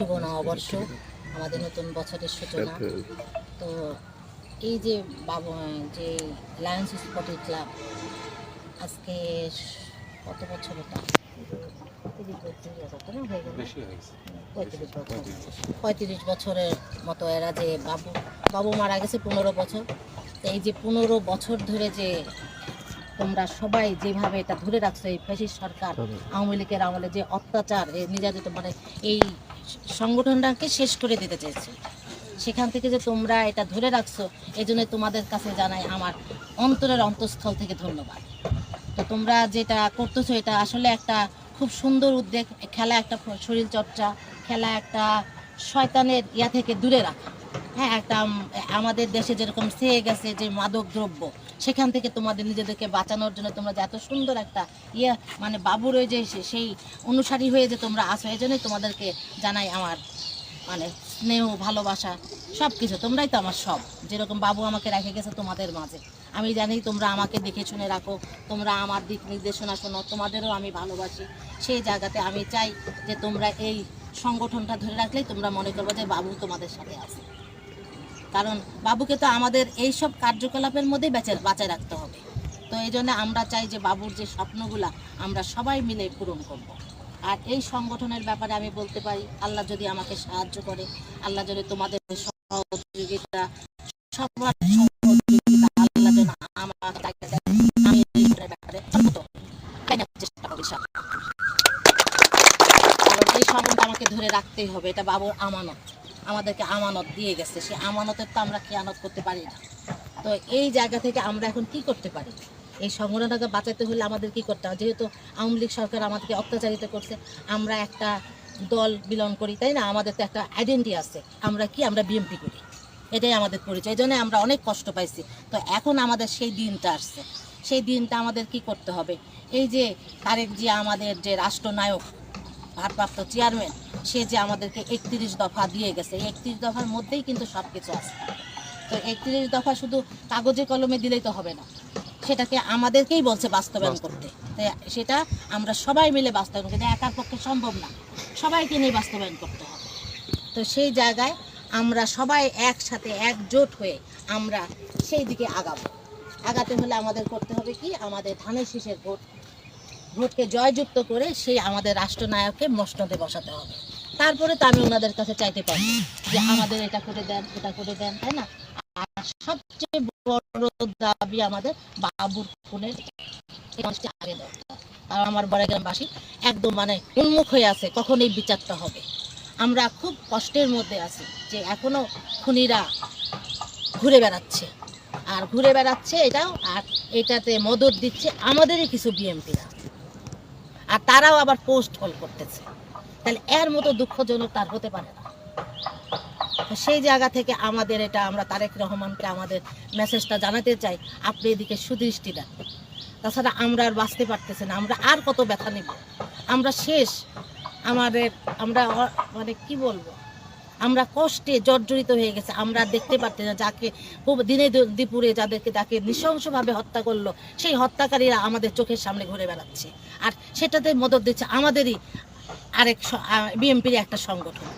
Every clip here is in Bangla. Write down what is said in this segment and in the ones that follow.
শুভ নববর্ষ আমাদের নতুন বছরের সূচনা। তো এই যে বাবু যে লায়ন্স স্পোর্টিং ক্লাব আজকে কত বছর এটা? হয়ে পঁয়ত্রিশ বছর। পঁয়ত্রিশ বছরের মতো এরা যে বাবু বাবু মারা গেছে পনেরো বছর। তো এই যে পনেরো বছর ধরে যে তোমরা সবাই যেভাবে এটা ধরে রাখছো এই ফ্যাসিস্ট সরকার আওয়ামী লীগের আমলে যে অত্যাচার এই নির্যাতিত মানে এই সংগঠনটাকে শেষ করে দিতে চেয়েছে। সেখান থেকে যে তোমরা এটা ধরে রাখছো এই জন্য তোমাদের কাছে জানাই আমার অন্তরের অন্তঃস্থল থেকে ধন্যবাদ। তো তোমরা যেটা করতেছো, এটা আসলে একটা খুব সুন্দর উদ্যোগ। খেলা একটা শরীর চর্চা খেলা একটা শয়তানের ইয়া থেকে দূরে রাখা। হ্যাঁ একটা আমাদের দেশে যেরকম সেয়ে গেছে যে মাদক দ্রব্য সেখান থেকে তোমাদের নিজেদেরকে বাঁচানোর জন্য তোমরা যে এত সুন্দর একটা ইয়ে মানে বাবুর ওই যে সেই অনুসারী হয়ে যে তোমরা আসো এই জন্যই তোমাদেরকে জানাই আমার মানে স্নেহ, ভালোবাসা সব কিছু তোমরাই তো আমার সব। যেরকম বাবু আমাকে রেখে গেছে তোমাদের মাঝে। আমি জানি তোমরা আমাকে দেখে শুনে রাখো, তোমরা আমার দিক নির্দেশনা শোনো, তোমাদেরও আমি ভালোবাসি। সেই জায়গাতে আমি চাই যে তোমরা এই সংগঠনটা ধরে রাখলেই তোমরা মনে করবে যে বাবু তোমাদের সাথে আছে। কারণ বাবুকে তো আমাদের এই সব কার্যকলাপের মধ্যেই বেঁচে, বাঁচায় রাখতে হবে। তো এই জন্য আমরা চাই যে বাবুর যে স্বপ্নগুলা আমরা সবাই মিলে পূরণ করব। আর এই সংগঠনের ব্যাপারে আমি বলতে পারি, আল্লাহ যদি আমাকে সাহায্য করে, আল্লাহ যদি তোমাদের সহযোগিতা, সবার চেষ্টা করি এই আমাকে ধরে রাখতেই হবে, এটা বাবুর আমানত। আমাদেরকে আমানত দিয়ে গেছে। সেই আমানতের তো আমরা খেয়ানত করতে পারি না। তো এই জায়গা থেকে আমরা এখন কি করতে পারি? এই সংগঠনটাকে বাঁচাতে হলে আমাদের কি করতে হবে? যেহেতু আওয়ামী লীগ সরকার আমাদেরকে অত্যাচারিত করছে, আমরা একটা দল বিলং করি, তাই না? আমাদের তো একটা আইডেন্টি আছে। আমরা কি? আমরা বিএমপি করি। এটাই আমাদের পরিচয়। এই জন্য আমরা অনেক কষ্ট পাইছি। তো এখন আমাদের সেই দিনটা আসছে। সেই দিনটা আমাদের কি করতে হবে? এই যে তারেক জিয়া আমাদের যে রাষ্ট্রনায়ক, ভারপ্রাপ্ত চেয়ারম্যান সে যে আমাদেরকে একত্রিশ দফা দিয়ে গেছে এই একত্রিশ দফার মধ্যেই কিন্তু সব কিছু আছে। তো একত্রিশ দফা শুধু কাগজে কলমে দিলেই তো হবে না। সেটাকে আমাদেরকেই বলছে বাস্তবায়ন করতে। তাই সেটা আমরা সবাই মিলে বাস্তবায়ন করতে একার পক্ষে সম্ভব না। সবাইকে নিয়ে বাস্তবায়ন করতে হবে। তো সেই জায়গায় আমরা সবাই একসাথে একজোট হয়ে আমরা সেই দিকে আগাবো। আগাতে হলে আমাদের করতে হবে কি? আমাদের ধানের শীষের ভোট। ভোটকে জয়যুক্ত করে সেই আমাদের রাষ্ট্রনায়ককে মসনদে বসাতে হবে। তারপরে তো আমি ওনাদের কাছে চাইতে পারি যে আমাদের এটা করে দেন এটা করে দেন, তাই না? আর সবচেয়ে বড় দাবি আমাদের বাবুর খুনের আগে দরকার আর আমার বড়গ্রামবাসী একদম মানে উন্মুখ হয়ে আছে, কখন এই বিচারটা হবে? আমরা খুব কষ্টের মধ্যে আছি যে এখনও খুনিরা ঘুরে বেড়াচ্ছে। আর ঘুরে বেড়াচ্ছে এটাও, আর এটাতে মদত দিচ্ছে আমাদেরই কিছু বিএমপিরা। আর তারাও আবার পোস্ট হল করতেছে। তাহলে এর মতো দুঃখজনক তার হতে পারে না। তো সেই জায়গা থেকে আমাদের এটা আমরা তারেক রহমানকে আমাদের মেসেজটা জানাতে চাই, আপনি এদিকে সুদৃষ্টি দেন। তাছাড়া আমরা আর বাঁচতে পারতেছি না, আমরা আর কত ব্যথা নেব? আমরা শেষ। আমাদের, আমরা মানে কি বলব? আমরা কষ্টে জর্জরিত হয়ে গেছে, আমরা দেখতে পারতেছি না যাকে দিনে দুপুরে যাদেরকে তাকে নৃশংসভাবে হত্যা করল, সেই হত্যাকারীরা আমাদের চোখের সামনে ঘুরে বেড়াচ্ছে। আর সেটাতে মদত দিচ্ছে আমাদেরই আরেক বিএমপির একটা সংগঠন।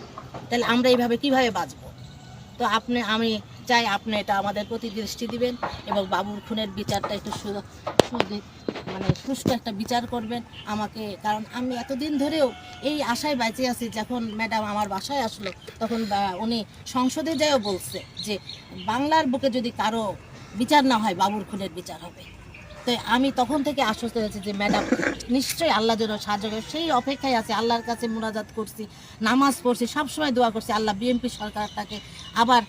তাহলে আমরা এইভাবে কীভাবে বাঁচবো? তো আপনি, আমি চাই আপনি এটা আমাদের প্রতি দৃষ্টি দিবেন এবং বাবুর খুনের বিচারটা একটু মানে সুষ্ঠু একটা বিচার করবেন আমাকে। কারণ আমি এতদিন ধরেও এই আশায় বেঁচে আছি যখন ম্যাডাম আমার বাসায় আসলো, তখন উনি সংসদে যাইও বলছে যে, বাংলার বুকে যদি কারও বিচার না হয়, বাবুর খুনের বিচার হবে। তো আমি তখন থেকে আশ্বস্ত হয়েছি যে, ম্যাডাম, নিশ্চয়ই আল্লাহ যেন সাহায্য করে। সেই অপেক্ষায় আছে, আল্লাহর কাছে মোনাজাত করছি, নামাজ পড়ছি, সবসময় দোয়া করছি, আল্লাহ, বিএনপি সরকারটাকে আবার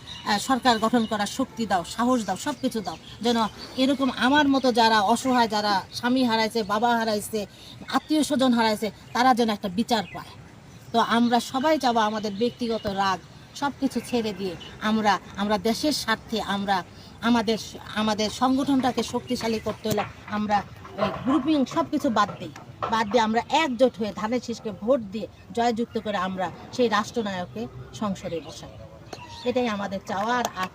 সরকার গঠন করার শক্তি দাও, সাহস দাও সব কিছু দাও। যেন এরকম আমার মতো যারা অসহায়, যারা স্বামী হারাইছে, বাবা হারাইছে, আত্মীয় স্বজন হারাইছে, তারা যেন একটা বিচার পায়। তো আমরা সবাই চাবো আমাদের ব্যক্তিগত রাগ সব কিছু ছেড়ে দিয়ে আমরা আমরা দেশের স্বার্থে আমরা আমাদের আমাদের সংগঠনটাকে শক্তিশালী করতে হলে আমরা গ্রুপিং সব কিছু বাদ দিই। বাদ দিয়ে আমরা একজোট হয়ে ধানের শীষকে ভোট দিয়ে জয়যুক্ত করে আমরা সেই রাষ্ট্রনায়ককে সংসদে বসাই। এটাই আমাদের চাওয়ার আর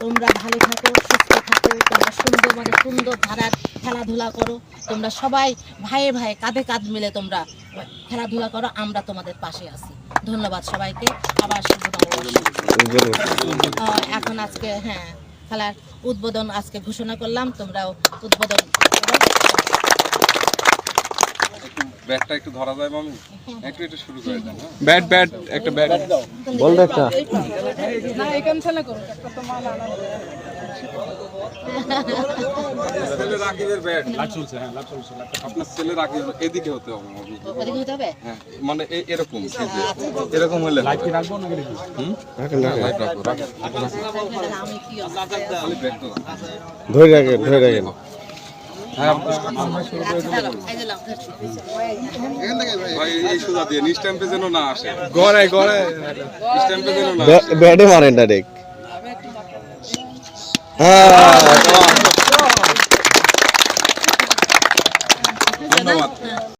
তোমরা ভালো থাকো সুস্থ থাকো তোমরা সুন্দর মানে সুন্দর ধারার খেলাধুলা করো তোমরা সবাই ভাইয়ে ভাইয়ে কাঁধে কাঁধ মিলে তোমরা খেলাধুলা করো আমরা তোমাদের পাশে আছি। ধন্যবাদ সবাইকে আবার এখন আজকে হ্যাঁ। খেলার উদ্বোধন আজকে ঘোষণা করলাম তোমরাও উদ্বোধন একটু ব্যাটটা একটু ধরা যায় মামি? একটু একটু শুরু করে দেন হ্যাঁ? ব্যাট ব্যাট একটা ব্যাট। বল দে একটা ছেলে রাকিবের ব্যাট আপনার ছেলে রাকিব এদিকে হতে হবে ওদিকে হতে হবে হ্যাঁ মানে এরকম এরকম হলে হবে। হুম? রাখেন রাখেন লাইট রাখো, রাখো। আমি কি অবস্থা? খালি ব্যাট তো। ধরে রাখেন ধরে রাখেন হ্যাঁ, আচ্ছা, ব্যাটে মারেন ডাইরেক্ট হ্যাঁ